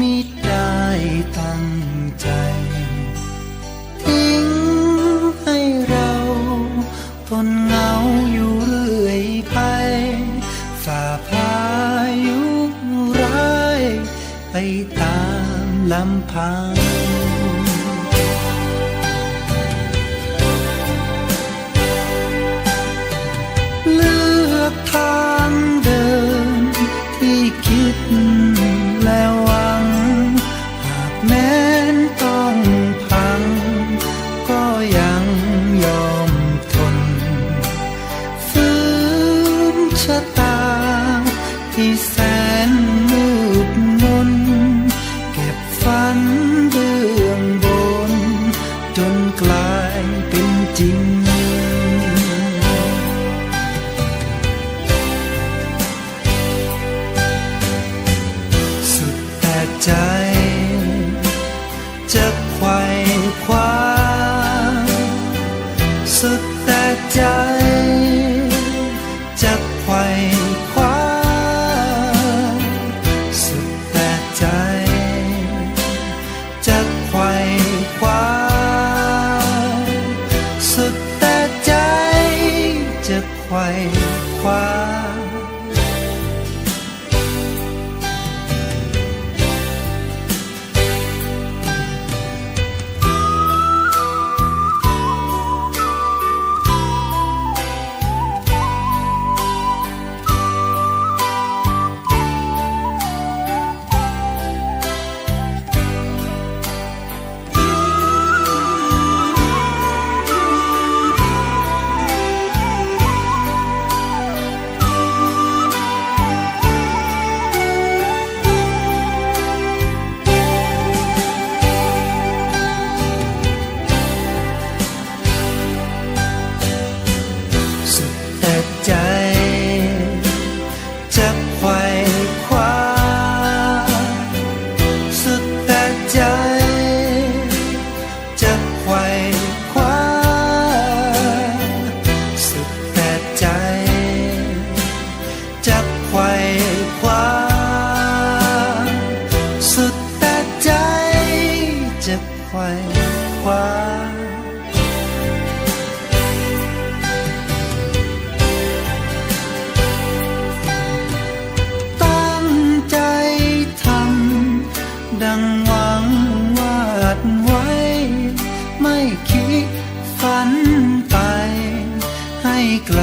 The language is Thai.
มิได้ตั้งใจทิ้งให้เราทนเหงาอยู่เรื่อยไปฝ่าพายุร้ายไปตามลำพังลือกทางเที่แสนมืดมนเก็บฝันเบื้องบน จนกลายเป็นจริง สุดแต่ใจจะไขว่คว้าสุดแต่ใจจะ ความ ไขคว้าตั้งใจทำดังหวังวาดไว้ ไม่คิดฝันไปให้ไกล